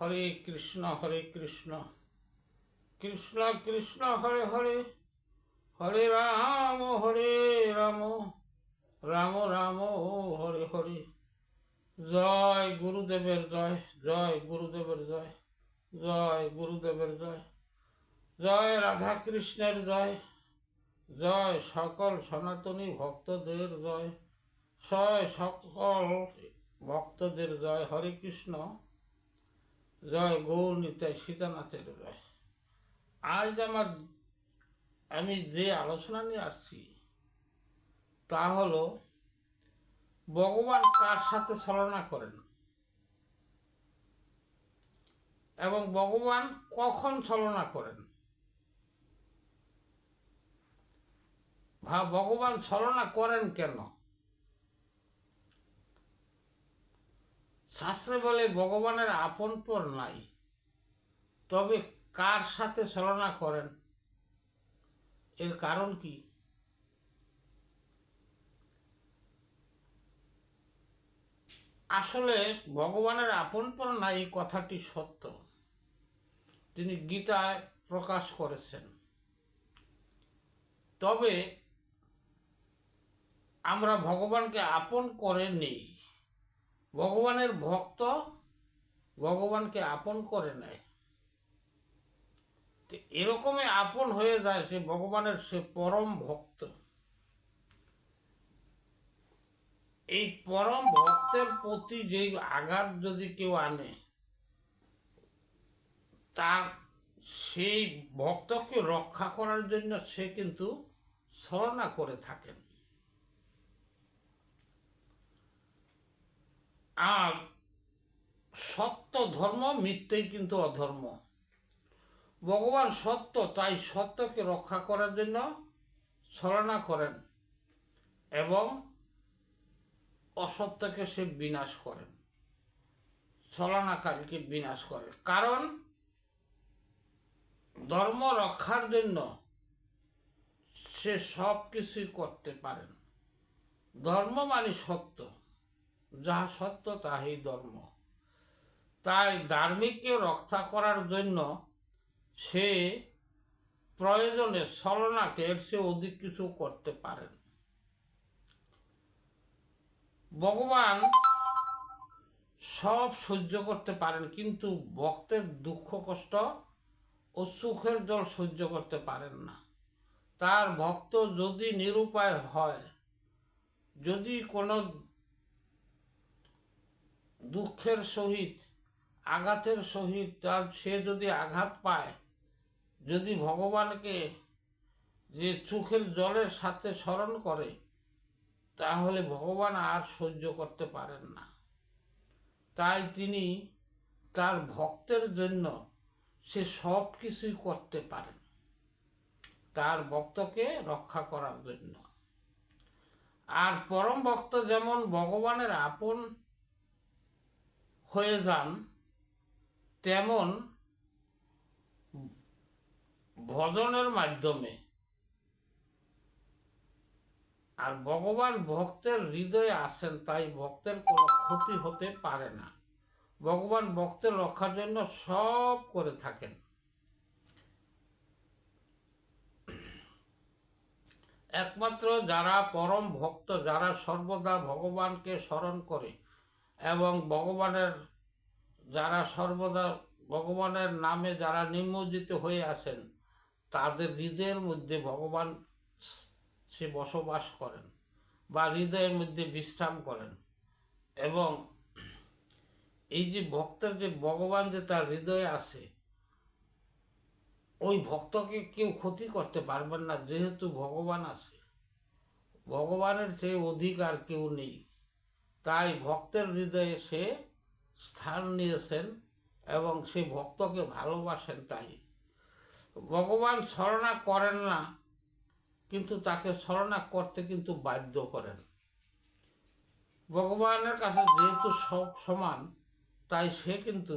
হরে কৃষ্ণ হরে কৃষ্ণ। কৃষ্ণ কৃষ্ণ, হরে হরে। হরে রাম হরে রাম। রাম রাম, হরে হরে। জয় গুরুদেবের জয় জয় গুরুদেবের জয় জয় গুরুদেবের জয়। জয় রাধা কৃষ্ণের জয় জয় সকল সনাতনী ভক্তদের জয় জয় সকল ভক্তদের জয়। হরে কৃষ্ণ। জয় গৌর নিতাই সীতানাথের জয় আজ আমার, আমি যে আলোচনা নিয়ে আসছি, তা হলো, ভগবান কার সাথে ছলনা করেন? এবং ভগবান কখন ছলনা করেন? ভগবান ছলনা করেন কেন? শাস্ত্রে বলে ভগবানের আপন পর নাই। তবে কার সাথে ছলনা করেন? এর কারণ কি? আসলে ভগবানের আপন পর নাই কথাটি সত্য। তিনি গীতায় প্রকাশ করেছেন। তবে আমরা ভগবানকে আপন করে নেই। ভগবানের ভক্ত ভগবানকে আপন করে নেয়। এরকমই আপন হয়ে যায় সে ভগবানের সে পরম ভক্ত। এই পরম ভক্তের প্রতি যে আঘাত যদি কেউ আনে, তার সেই ভক্তকে রক্ষা করার জন্য সে কিন্তু ছলনা করে থাকেন। আর সত্য ধর্ম মিথ্যেই কিন্তু অধর্ম। ভগবান সত্য, তাই সত্যকে রক্ষা করার জন্য ছলনা করেন এবং অসত্যকে সে বিনাশ করেন। ছলনাকারীকে বিনাশ করে কারণ ধর্ম রক্ষার জন্য সে সব কিছুই করতে পারেন। ধর্ম মানে সত্য। যাহা সত্য, তাহাই ধর্ম। তাই ধার্মিককে রক্ষা করার জন্য সে প্রয়োজনে ছলনাকে এর সে অধিক কিছু করতে পারেন। ভগবান সব সহ্য করতে পারেন, কিন্তু ভক্তের দুঃখ, কষ্ট ও সুখের জল সহ্য করতে পারেন না। তার ভক্ত যদি নিরুপায় হয়, যদি কোনো দুঃখের সহিত, আঘাতের সহিত তার সে যদি আঘাত পায়, যদি ভগবানকে যে চোখের জলের সাথে স্মরণ করে, তাহলে ভগবান আর সহ্য করতে পারেন না। তাই তিনি তার ভক্তের জন্য সে সব কিছুই করতে পারেন, তার ভক্তকে রক্ষা করার জন্য। আর পরম ভক্ত যেমন ভগবানের আপন হয়ে যান, তেমন ভজনের মাধ্যমে। আর ভগবান ভক্তের হৃদয়ে আসেন তাই ভক্তের কোনো ক্ষতি হতে পারে না। ভগবান ভক্তের রক্ষার জন্য সব করে থাকেন। একমাত্র যারা পরম ভক্ত, যারা সর্বদা ভগবানকে স্মরণ করে এবং ভগবানের যারা সর্বদা ভগবানের নামে যারা নিমজ্জিত হয়ে আসেন তাদের হৃদয়ের মধ্যে ভগবান সে বসবাস করেন বা হৃদয়ের মধ্যে বিশ্রাম করেন। এবং এই যে ভক্তের যে ভগবান যে তার হৃদয়ে আসে ওই ভক্তকে কেউ ক্ষতি করতে পারবেন না, যেহেতু ভগবান আছে। ভগবানের চেয়ে অধিকার কেউ নেই। তাই ভক্তের হৃদয়ে সে স্থান নিয়েছেন এবং সে ভক্তকে ভালোবাসেন তাই। ভগবান ছলনা করেন না, কিন্তু তাকে ছলনা করতে কিন্তু বাধ্য করেন। ভগবানের কাছে যেহেতু সব সমান, তাই সে কিন্তু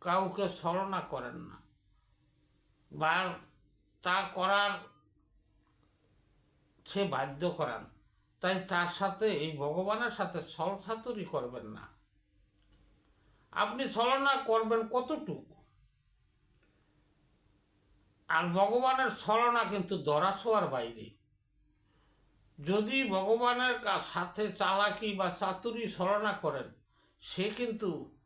কাউকে ছলনা করেন না। বা তা করার সে বাধ্য করান। তাই তার সাথে এই ভগবানের সাথে ছলছাতুরি করবেন না। আপনি ছলনা করবেন কতটুকু? আর ভগবানের ছলনা কিন্তু দরাছোয়ার বাইরে। যদি ভগবানের সাথে চালাকি বা চাতুরি ছলনা করেন, সে কিন্তু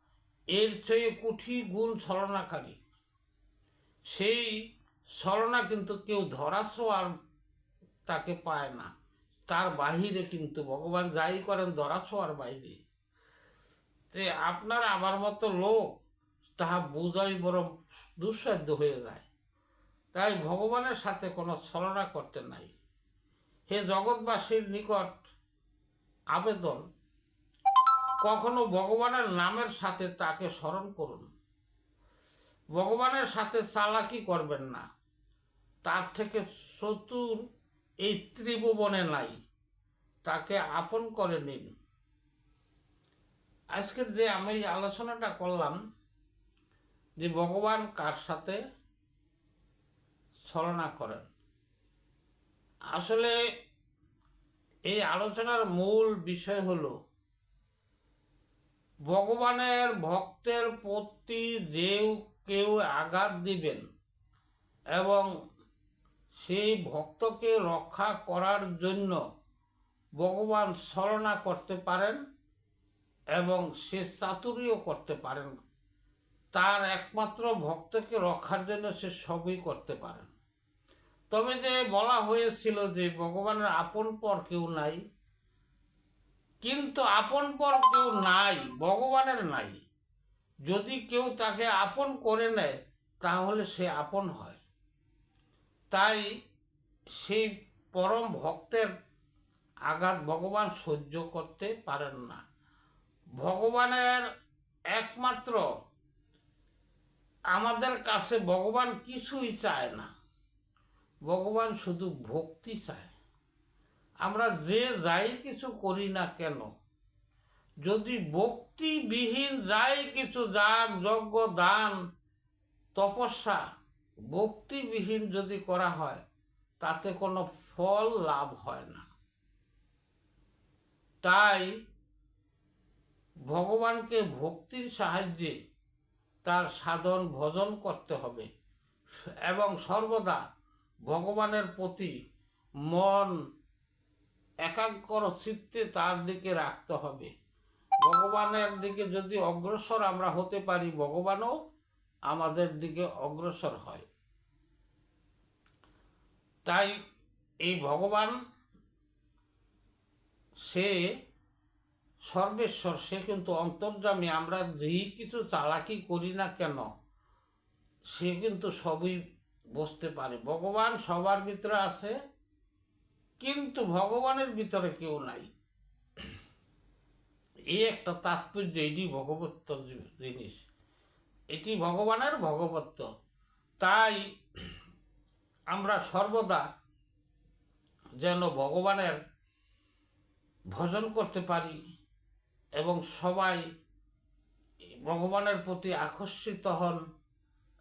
এর চেয়ে কুঠি গুণ ছলনাকারী। সেই ছলনা কিন্তু কেউ ধরাছোঁয়ার তাকে পায় না। তার বাহিরে কিন্তু ভগবান যাই করেন ধরাছোঁয়ার বাইরে। তে আপনার আমার মতো লোক, তাহা বোঝাই বড় দুঃসাধ্য হয়ে যায়। তাই ভগবানের সাথে কোনো ছলনা করতে নাই। হে জগৎবাসীর নিকট আবেদন, কখনো ভগবানের নামের সাথে তাকে স্মরণ করুন। ভগবানের সাথে চালাকি করবেন না। তার থেকে চতুর এই ত্রিভুবনে নাই। তাকে আপন করে নিন। আজকের যে আমি আলোচনাটা করলাম যে ভগবান কার সাথে ছলনা করেন? আসলে এই আলোচনার মূল বিষয় হলো, ভগবানের ভক্তের প্রতি যে কেউ আঘাত দিবেন এবং সেই ভক্তকে রক্ষা করার জন্য ভগবান ছলনা করতে পারেন এবং সে চাতুরিও করতে পারেন। তার একমাত্র ভক্তকে রক্ষার জন্য সে সবই করতে পারেন। তবে যে বলা হয়েছিল যে ভগবানের আপন পর কেউ নাই, কিন্তু আপন পর কেউ নাই, ভগবানের নাই। যদি কেউ তাকে আপন করে নেয়, তাহলে সে আপন হয়। তাই সেই পরম ভক্তের আঘাত ভগবান সহ্য করতে পারেন না। ভগবানের একমাত্র আমাদের কাছে ভগবান কিছুই চায় না। ভগবান শুধু ভক্তি চায়। আমরা যে যাই কিছু করি না কেন, যদি ভক্তিবিহীন যাই কিছু যাগ, যজ্ঞ, দান, তপস্যা ভক্তিবিহীন যদি করা হয়, তাতে কোনো ফল লাভ হয় না। তাই ভগবানকে ভক্তির সাহায্যে তার সাধন ভজন করতে হবে এবং সর্বদা ভগবানের প্রতি মন একাগ্র চিত্তে তার দিকে রাখতে হবে। ভগবানের দিকে যদি অগ্রসর আমরা হতে পারি, ভগবানও আমাদের দিকে অগ্রসর হয়। তাই এই ভগবান, সে সর্বেশ্বর, সে কিন্তু অন্তর্যামী। আমরা যেই কিছু চালাকি করি না কেন, সে কিন্তু সবই বসতে পারে। ভগবান সবার ভিতরে আছে, কিন্তু ভগবানের ভিতরে কেউ নাই। এই একটা তাৎপর্য, এটি ভগবত্ব জিনিস। এটি ভগবানের ভগবত্ব। তাই আমরা সর্বদা যেন ভগবানের ভজন করতে পারি এবং সবাই ভগবানের প্রতি আকর্ষিত হন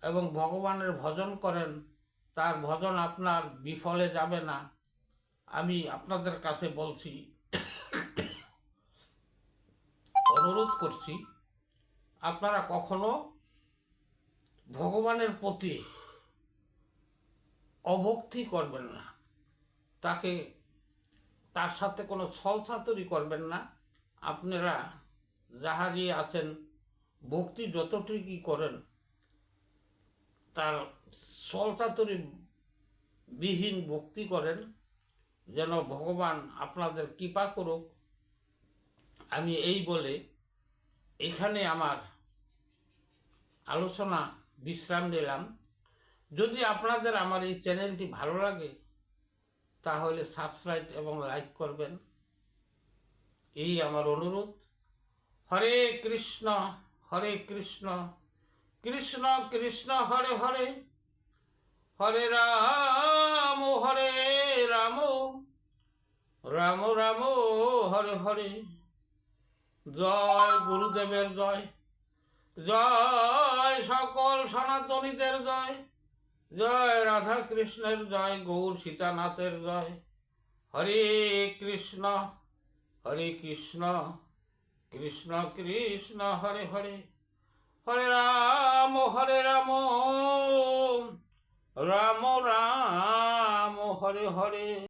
এবং ভগবানের ভজন করেন, তার ভজন আপনার বিফলে যাবে না। আমি আপনাদের কাছে বলছি, অনুরোধ করছি, আপনারা কখনো ভগবানের প্রতি অভক্তি করবেন না। তাকে, তার সাথে কোনো ছলছাতুরি করবেন না। আপনারা যাহারি আছেন, ভক্তি যতটুকুই করেন, তার ছলছাতুরি বিহীন ভক্তি করেন, যেন ভগবান আপনাদের কৃপা করুক। আমি এই বলে এখানে আমার আলোচনা বিশ্রাম নিলাম। যদি আপনাদের আমার এই চ্যানেলটি ভালো লাগে, তাহলে সাবস্ক্রাইব এবং লাইক করবেন। এই আমার অনুরোধ। হরে কৃষ্ণ হরে কৃষ্ণ কৃষ্ণ কৃষ্ণ, হরে হরে। হরে রাম হরে রাম রাম রাম, হরে হরে। জয় গুরুদেবের জয় জয় সকল সনাতনীদের জয়। জয় রাধা কৃষ্ণের জয়, গৌর সীতানাথের জয়। হরে কৃষ্ণ হরে কৃষ্ণ কৃষ্ণ কৃষ্ণ, হরে হরে। হরে রাম হরে রাম রাম রাম, হরে হরে।